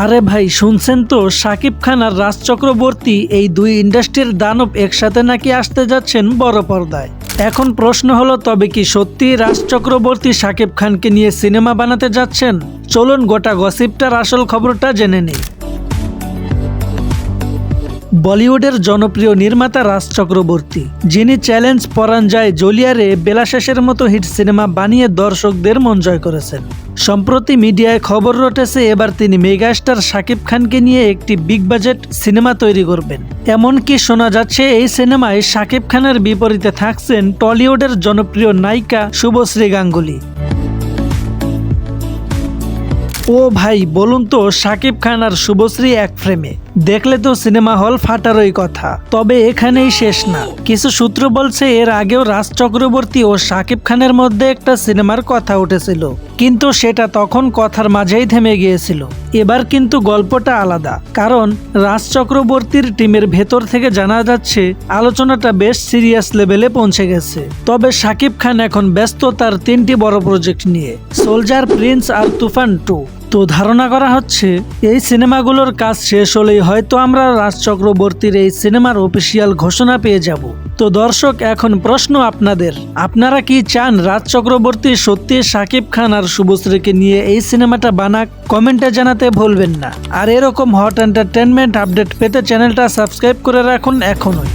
আরে ভাই, শুনছেন তো? সাকিব খান আর রাজ চক্রবর্তী এই দুই ইন্ডাস্ট্রির দানব একসাথে নাকি আসতে যাচ্ছেন বড় পর্দায়। এখন প্রশ্ন হলো, তবে কি সত্যি রাজ চক্রবর্তী সাকিব খানকে নিয়ে সিনেমা বানাতে যাচ্ছেন? চলুন গোটা গসিপটার আসল খবরটা জেনে নিই। বলিউডের জনপ্রিয় নির্মাতা রাজ চক্রবর্তী, যিনি চ্যালেঞ্জ পরান যায় জলিয়ারে বেলাশেষের মতো হিট সিনেমা বানিয়ে দর্শকদের মন জয় করেছেন। সম্প্রতি মিডিয়ায় খবর রটেছে, এবার তিনি মেগাস্টার শাকিব খানকে নিয়ে একটি বিগ বাজেট সিনেমা তৈরি করবেন। এমনকি শোনা যাচ্ছে, এই সিনেমায় শাকিব খানের বিপরীতে থাকছেন টলিউডের জনপ্রিয় নায়িকা শুভশ্রী গাঙ্গুলি। ও ভাই, বলুন তো সাকিব খান আর শুভশ্রী এক ফ্রেমে। দেখলে তো সিনেমা হল ফাটারই কথা। তবে এখানেই শেষ না। কিছু সূত্র বলছে এর আগেও রাজ চক্রবর্তী ও সাকিব খানের মধ্যে একটা সিনেমার কথা উঠেছিল। কিন্তু সেটা তখন কথার মাঝেই থেমে গিয়েছিল। এবার কিন্তু গল্পটা আলাদা। কারণ রাজ চক্রবর্তীর টিমের ভেতর থেকে জানা যাচ্ছে, আলোচনাটা বেশ সিরিয়াস লেভেলে পৌঁছে গেছে। তবে সাকিব খান এখন ব্যস্ত তার তিনটি বড় প্রজেক্ট নিয়ে। সোলজার, প্রিন্স আর তুফান টু। তো ধারণা করা হচ্ছে, এই সিনেমাগুলোর কাজ শেষ হলেই হয়তো আমরা রাজ চক্রবর্তীর এই সিনেমার অফিসিয়াল ঘোষণা পেয়ে যাব। তো দর্শক, এখন প্রশ্ন আপনাদের। আপনারা কি চান রাজ চক্রবর্তী সত্যি সাকিব খান আর শুভশ্রীকে নিয়ে এই সিনেমাটা বানাক? কমেন্টে জানাতে ভুলবেন না। আর এরকম হট এন্টারটেনমেন্ট আপডেট পেতে চ্যানেলটা সাবস্ক্রাইব করে রাখুন এখনই।